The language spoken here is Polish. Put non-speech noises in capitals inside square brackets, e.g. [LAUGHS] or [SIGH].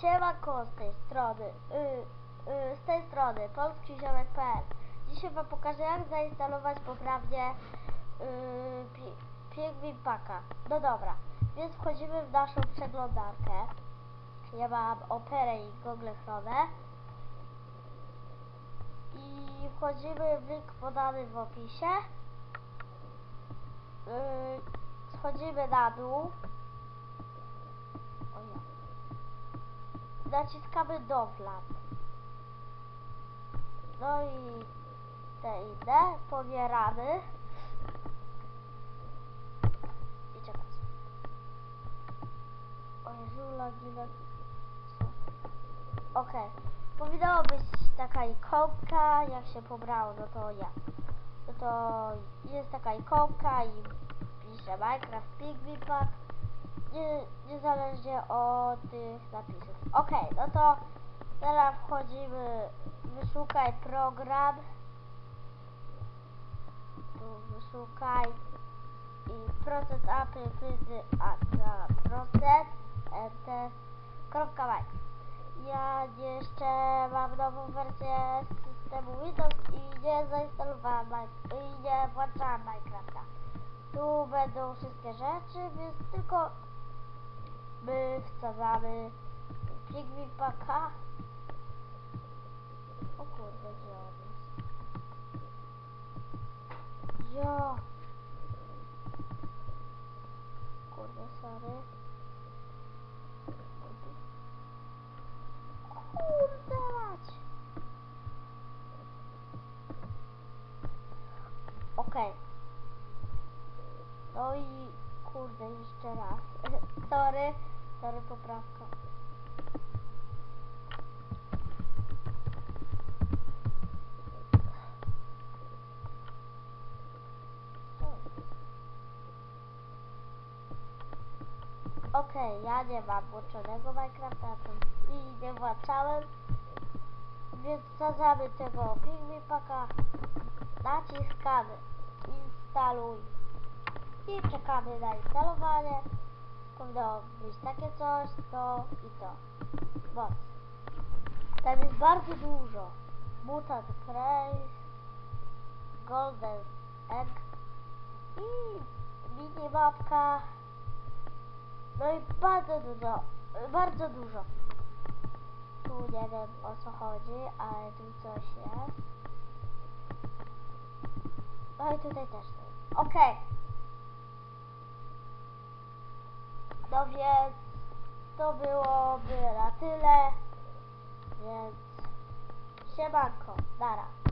Siemanko z tej strony, y, y, z tej strony polskiziomek.pl Dzisiaj wam pokażę jak zainstalować poprawnie y, Pingwin Packa. No dobra, więc wchodzimy w naszą przeglądarkę. Ja mam Operę i Google Chrome. I wchodzimy w link podany w opisie. Y, schodzimy na dół. O ja naciskamy Dovland. No i te inne pobieramy. I czekać. O Jezu, lagi? Okej. Powinna być taka ikonka, jak się pobrało, no to ja. No to jest taka ikonka i pisze Minecraft Piggy Pack nie, niezależnie od tych napisów. Ok, no to teraz wchodzimy, wyszukaj program, tu wyszukaj i procent Apple prydy a procent enter kropka Mac. Ja jeszcze mam nową wersję systemu Windows i nie zainstalowałem Min- i nie włączałem Minecrafta. Tu będą wszystkie rzeczy, więc tylko my wsadzamy Pigmin Packa. O kurde, gdzie on jest? Jo! Kurde, sorry. Okej. No i kurde, jeszcze raz. [LAUGHS] sorry, sorry, poprawka. Okej, ja nie mam włączonego Minecrafta i nie włączałem, więc wsadzamy tego Pigmy Packa, naciskamy instaluj i czekamy na instalowanie. Powinno być takie coś, to i to. Moc. Tam jest bardzo dużo. Mutant Praise, Golden Egg i minimapka. No i bardzo dużo, bardzo dużo. Tu nie wiem o co chodzi, ale tu coś jest. No i tutaj też. Okej. No więc to byłoby na tyle. Więc siemanko, nara.